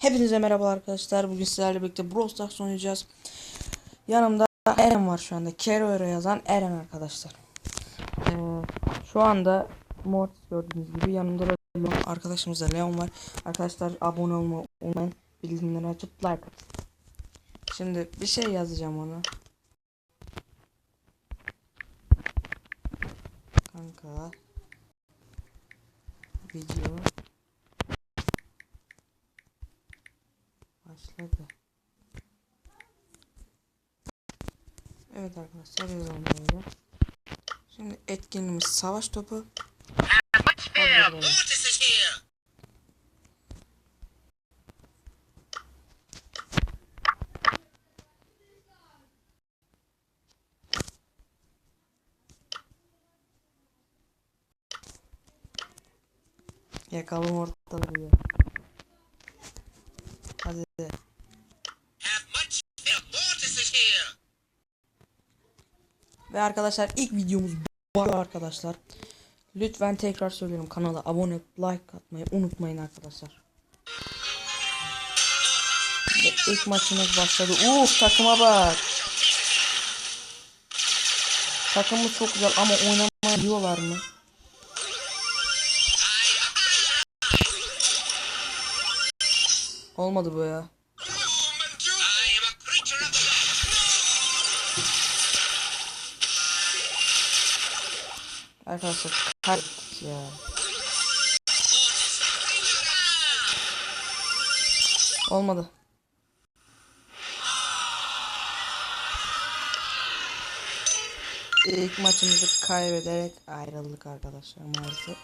Hepinize merhaba arkadaşlar. Bugün sizlerle birlikte Brawl Stars oynayacağız. Yanımda Eren var şu anda. Kero'ya yazan Eren arkadaşlar. Ee, şu anda Mortis gördüğünüz gibi yanımda da Leon, arkadaşımız da Leon var. Arkadaşlar abone olmayı unutmayın. Bildirimleri açıp like atın. Şimdi bir şey yazacağım ona. Kanka. Video. Başladı. Evet arkadaşlar yazalım. Şimdi etkinliğimiz savaş topu. Yakalım ortaları ya. Hadi. Ve arkadaşlar ilk videomuz bu arkadaşlar. Lütfen tekrar söylüyorum kanala abone like atmayı unutmayın arkadaşlar. Ve ilk maçımız başladı. Uf takıma bak. Takımı çok güzel ama diyorlar mı? Olmadı bu ya. Arkadaşlar kaybettik ya. Olmadı. İlk maçımızı kaybederek ayrıldık arkadaşlar maalesef.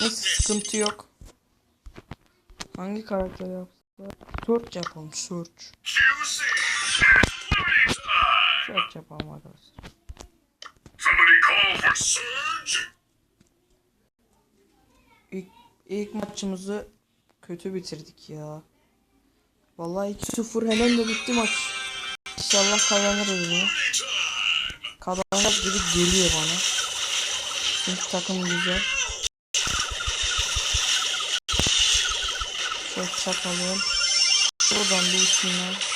Neyse sıkıntı yok. Hangi karakter yapsa? Search yapalım search. Search yapalım arkadaşlar. İlk, ilk maçımızı kötü bitirdik ya. Vallahi 2-0 hemen de bitti maç. İnşallah kazanırız bunu. Kazanacak gibi geliyor bana. Çünkü takım güzel. Şöyle çakalım. Buradan bir isimler.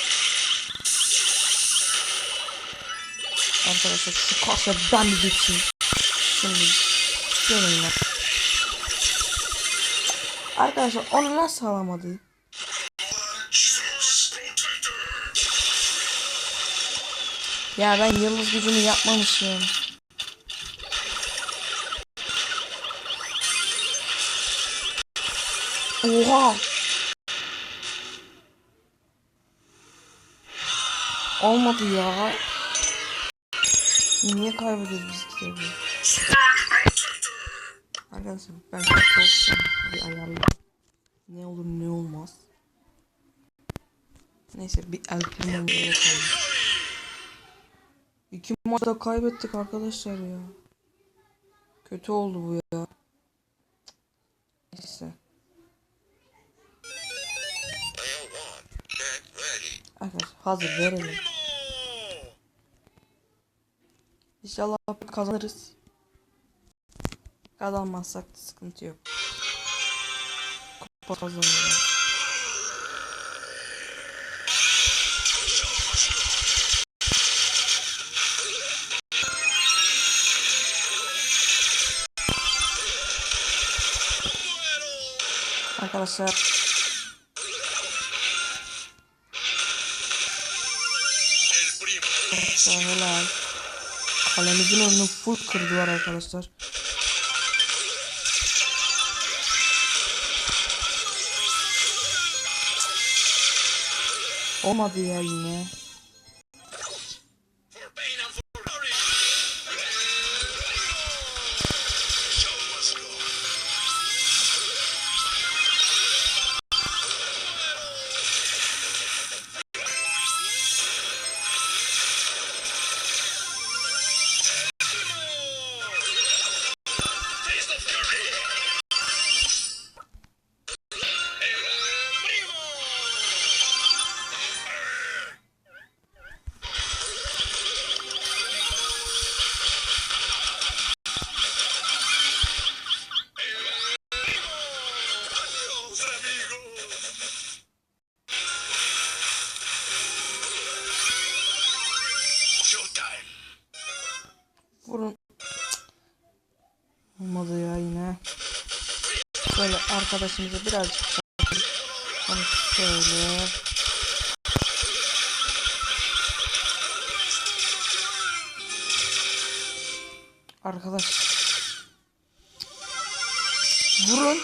Arkadaşlar şu kasa ben geçeyim. Şimdi gelin. Arkadaşlar onu nasıl alamadı? Ya ben yıldız gücünü yapmamışım. Oha! Olmadı ya. Niye kaybediyoruz biz kitabı? Arkadaşlar ben çok. Bir ayarlayayım. Ne olur ne olmaz. Neyse bir el primamı yapalım. İki maçta kaybettik arkadaşlar ya. Kötü oldu bu ya. Neyse. Arkadaşlar hazır verelim. İnşallah kazanırız. Kazanmazsak da sıkıntı yok. Kupa kazanırız. Arkadaşlar. Arkadaşlar helal. Kalemizin önünü full kırdılar arkadaşlar. Olmadı ya yine. Vurun. Olmadı ya yine. Şöyle arkadaşımıza birazcık onu şöyle Arkadaş Vurun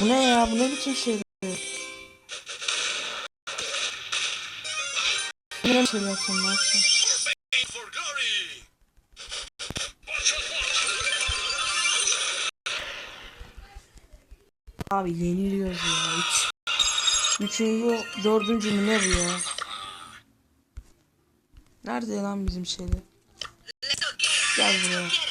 Bu ne ya? Bu ne biçim şey? Ne şey glory. Watch out, watch. Abi yeniliyoruz ya. Üç. Üçüncü, dördüncü mü ne bu ya? Nerede lan bizim şeyler? Gel buraya.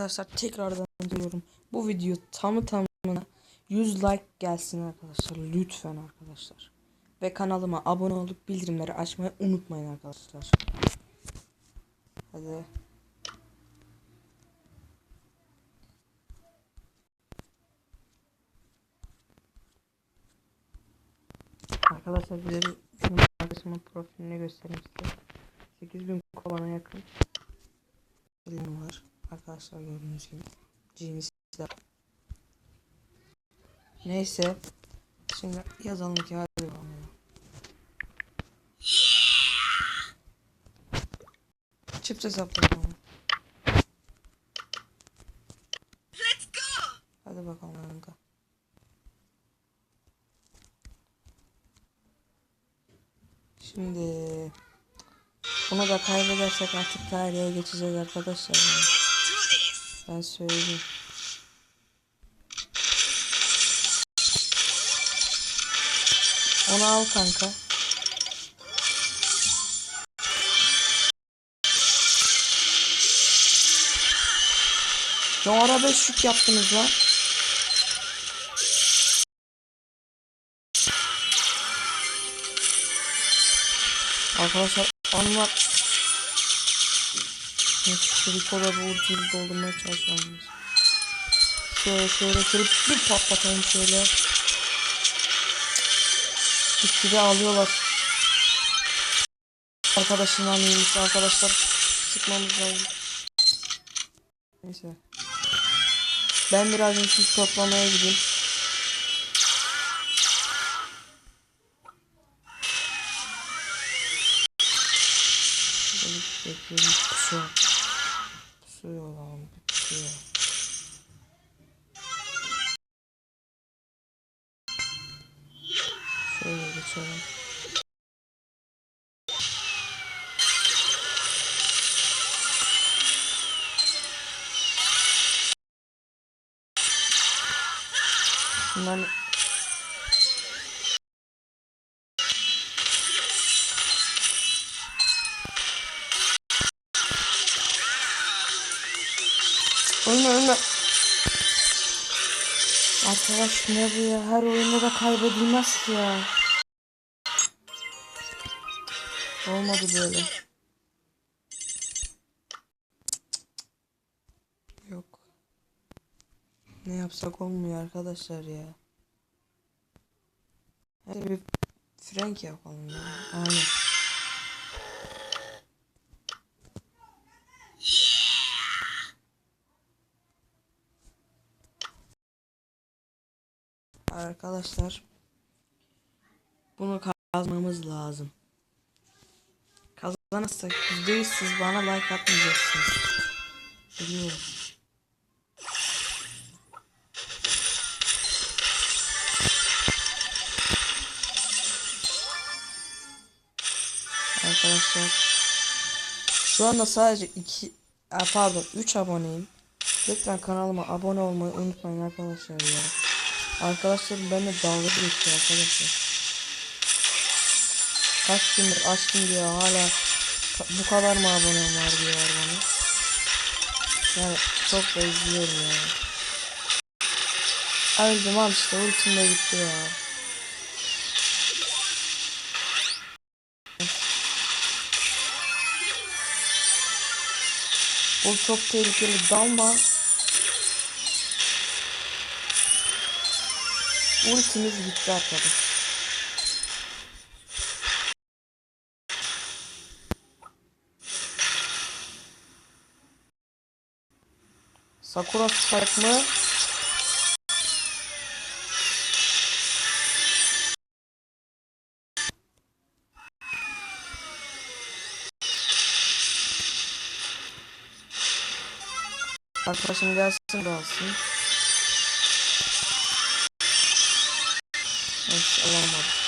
Arkadaşlar tekrardan diyorum. Bu video tamı tamına 100 like gelsin arkadaşlar. Lütfen arkadaşlar. Ve kanalıma abone olup bildirimleri açmayı unutmayın arkadaşlar. Hadi. Arkadaşlar bir- benim arkadaşımın profilini göstereyim size. 8000 kovana yakın. Elim var. Arkadaşlar gördüğünüz gibi. Jeans'ler. Neyse. Şimdi yazalım ki hadi bakalım. Çift hesapla bakalım. Let's go. Hadi bakalım kanka. Şimdi bunu da kaybedersek artık tarihe geçeceğiz arkadaşlar. yani. Ben söyleyeyim. Onu al kanka. Ne ara beş şut yaptınız lan? Arkadaşlar anlar. Şu Rico'da bu ultiyi doldurmaya çalışıyorum. Şöyle şöyle kırıp bir patlatalım şöyle. Gitti de alıyorlar. Arkadaşından iyiymiş arkadaşlar. Sıkmamız lazım. Neyse. Ben biraz insiz toplamaya gideyim. Böyle bekleyelim Pusuyor lan bir pusuyor. Şöyle geçelim. Bunların Ölme ölme. Arkadaş ne bu ya? Her oyunda da kaybedilmez ki ya. Olmadı böyle. Yok. Ne yapsak olmuyor arkadaşlar ya. Hadi bir Frank yapalım ya. Aynen. Arkadaşlar bunu kazmamız lazım. Kazanırsak %100 siz bana like atmayacaksınız. Biliyorum. Arkadaşlar şu anda sadece 2 pardon 3 aboneyim. Lütfen kanalıma abone olmayı unutmayın arkadaşlar ya. Arkadaşlarım benimle dalga geçiyor arkadaşlar. Kaç gündür açtım diyor hala bu kadar mı abonem var diyorlar bana. Yani çok da izliyorum ya. Öldüm al işte ultim de gitti ya. Bu çok tehlikeli dalma. Ultimiz gitti arkadaş. Sakura Spike mı? Arkadaşım gelsin de. Evet alamadım.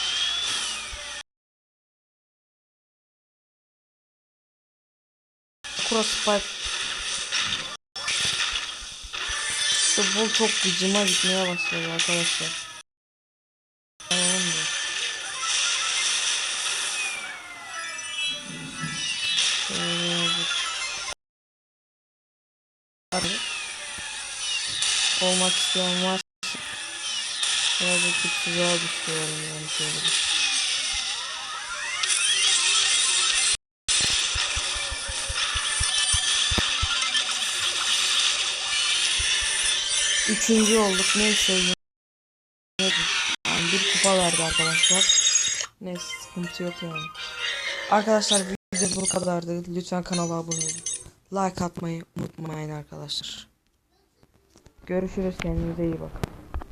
İşte bu çok gıcıma gitmeye başladı arkadaşlar. Olmak isteyen var. Birazcık tuzağa düşüyorum yani şöyle. Üçüncü olduk. Neyse. Yani bir kupa verdi arkadaşlar. Neyse sıkıntı yok yani. Arkadaşlar video bu kadardı. Lütfen kanala abone olun. Like atmayı unutmayın arkadaşlar. Görüşürüz kendinize iyi bakın.